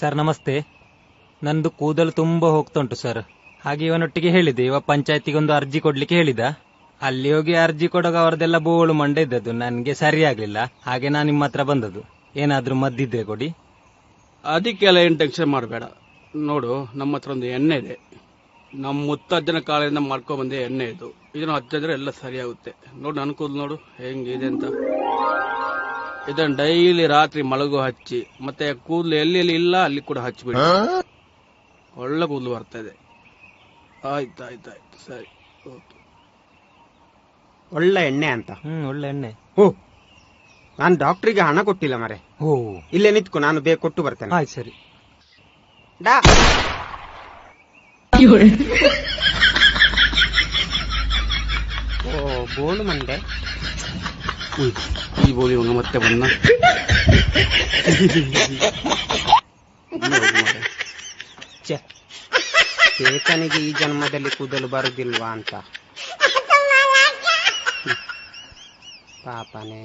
Sir, ನಮಸ್ತೆ. ನಂದು ಕೂದಲು ತುಂಬಾ ಹೋಗ್ತಾ ಉಂಟು ಸರ್. ಹಾಗೆ ಇವನೊಟ್ಟಿಗೆ ಹೇಳಿದೆ. ಇವ ಪಂಚಾಯತಿಗೆ ಒಂದು ಅರ್ಜಿ ಕೊಡ್ಲಿಕ್ಕೆ ಹೇಳಿದ. ಅಲ್ಲಿ ಹೋಗಿ ಅರ್ಜಿ ಕೊಡೋಗ ಅವರದೆಲ್ಲ ಬೋಳು ಮಂಡ ಇದ್ದದ್ದು. ನನಗೆ ಸರಿ ಆಗ್ಲಿಲ್ಲ ಹಾಗೆ ನಾನು ನಿಮ್ಮ ಹತ್ರ ಬಂದದ್ದು. ಏನಾದ್ರೂ ಮದ್ದಿದ್ರೆ ಕೊಡಿ. ಅದಕ್ಕೆಲ್ಲ ಏನು ಟೆನ್ಷನ್ ಮಾಡಬೇಡ. ನೋಡು, ನಮ್ಮ ಹತ್ರ ಒಂದು ಎಣ್ಣೆ ಇದೆ. ನಮ್ಮ ಮುತ್ತಜ್ಜನ ಕಾಲದಿಂದ ಮಾಡ್ಕೊಂಡ್ಬಂದೆ ಎಣ್ಣೆ ಇದು. ಇದನ್ನು ಹಚ್ಚಿದ್ರೆ ಎಲ್ಲ ಸರಿಯಾಗುತ್ತೆ. ನೋಡು, ನನ್ನ ಕೂದಲು ನೋಡು, ಹೆಂಗಿದೆ ಅಂತ. ಇದನ್ನು ಡೈಲಿ ರಾತ್ರಿ ಮಲಗು ಹಚ್ಚಿ ಮತ್ತೆ ಕೂದಲು ಎಲ್ಲಿ ಎಲ್ಲಿ ಇಲ್ಲ ಅಲ್ಲಿ ಕೂಡ ಹಚ್ಚಿಬಿಡಿ ಒಳ್ಳೆ ಕೂದಲು ಬರ್ತಾ ಇದೆ. ಆಯ್ತಾಯ್ತಾಯ್ತು ಆಯ್ತು ಆಯ್ತು ಸರಿ ಓಕೆ. ಒಳ್ಳೆ ಎಣ್ಣೆ ಅಂತ. ಹ್ಮ್ ಒಳ್ಳೆ ಎಣ್ಣೆ. ಓ ನಾನು ಡಾಕ್ಟ್ರಿಗೆ ಹಣ ಕೊಟ್ಟಿಲ್ಲ ಮರೆ. ಓ ಇಲ್ಲೇ ನಿಂತ್ಕೊ ನಾನು ಬೇಗ ಕೊಟ್ಟು ಬರ್ತೇನೆ. ಆಯ್ತು ಸರಿ. ಡಾ. ಓ ಬೋಳು ಮಂಡೆ. ಈ ಬೋಲಿ ಇವಾಗ ಮತ್ತೆ ಬಂದ ಚೇತನಿಗೆ ಈ ಜನ್ಮದಲ್ಲಿ ಕೂದಲು ಬರುದಿಲ್ವಾ ಅಂತ. ಪಾಪನೇ.